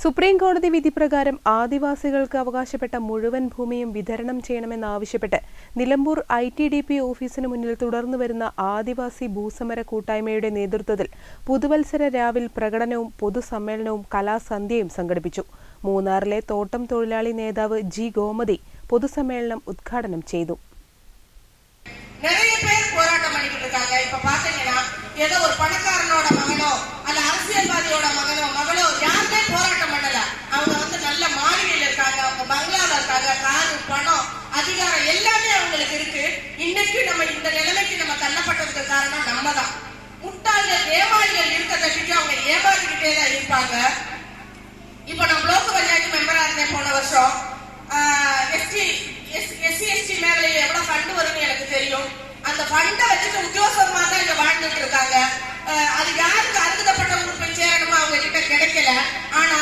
Supreme കോടതി വിധി പ്രകാരം ആദിവാസികൾക്ക് അവകാശപ്പെട്ട മുഴുവൻ ഭൂമിയും വിതരണം ചെയ്യണമെന്നാവശ്യപ്പെട്ട് Nilambur I T D P ഓഫീസിന് മുന്നിൽ തുടർന്നു വരുന്ന ആദിവാസി ഭൂസമര കൂട്ടായ്മയുടെ നേതൃത്വത്തിൽ പുതുവത്സര രാവിൽ പ്രകടനവും പൊതുസമ്മേളനവും കലാസന്ധ്യയും സംഘടിപ്പിച്ചു. മൂന്നാറിലെ തോട്ടം തൊഴിലാളി നേതാവ് ജി ഗോമതി പൊതുസമ്മേളനം ഉദ്ഘാടനം ചെയ്തു. ഏതോ ഒരു പണക്കാരനോട് ஏமாந்துக்கிட்டே தான் இருப்பாங்க. இப்போ நான் பிளாக் பஞ்சாயத்து மெம்பரா இருந்தேன் போன வருஷம். எஸ்டி எஸ் எஸ்சி எஸ்டி மேல எவ்வளவு ஃபண்டு வரும்னு எனக்கு தெரியும். அந்த ஃபண்டை வச்சுட்டு உத்தியோகமா தான் இங்க வாழ்ந்துட்டு இருக்காங்க. அது யாருக்கு அற்புதப்பட்ட போய் சேரணுமோ அவங்க கிட்ட கிடைக்கல. ஆனா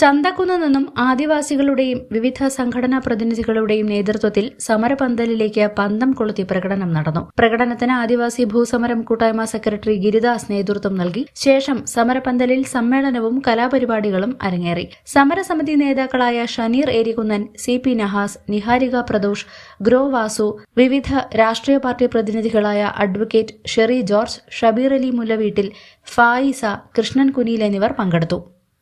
ചന്തക്കുന്ന് നിന്നും ആദിവാസികളുടെയും വിവിധ സംഘടനാ പ്രതിനിധികളുടെയും നേതൃത്വത്തിൽ സമരപന്തലിലേക്ക് പന്തം കൊളുത്തി പ്രകടനം നടന്നു. പ്രകടനത്തിന് ആദിവാസി ഭൂസമരം കൂട്ടായ്മ സെക്രട്ടറി ഗിരിദാസ് നേതൃത്വം നൽകി. ശേഷം സമരപന്തലിൽ സമ്മേളനവും കലാപരിപാടികളും അരങ്ങേറി. സമരസമിതി നേതാക്കളായ Shaneer Erikunnan C P Nahas Niharika Pradosh Grow Vasu വിവിധ രാഷ്ട്രീയ party പ്രതിനിധികളായ advocate Sherry George Shabeer Ali Mullaveettil Faisa Krishnan Kuniyil എന്നിവർ പങ്കെടുത്തു.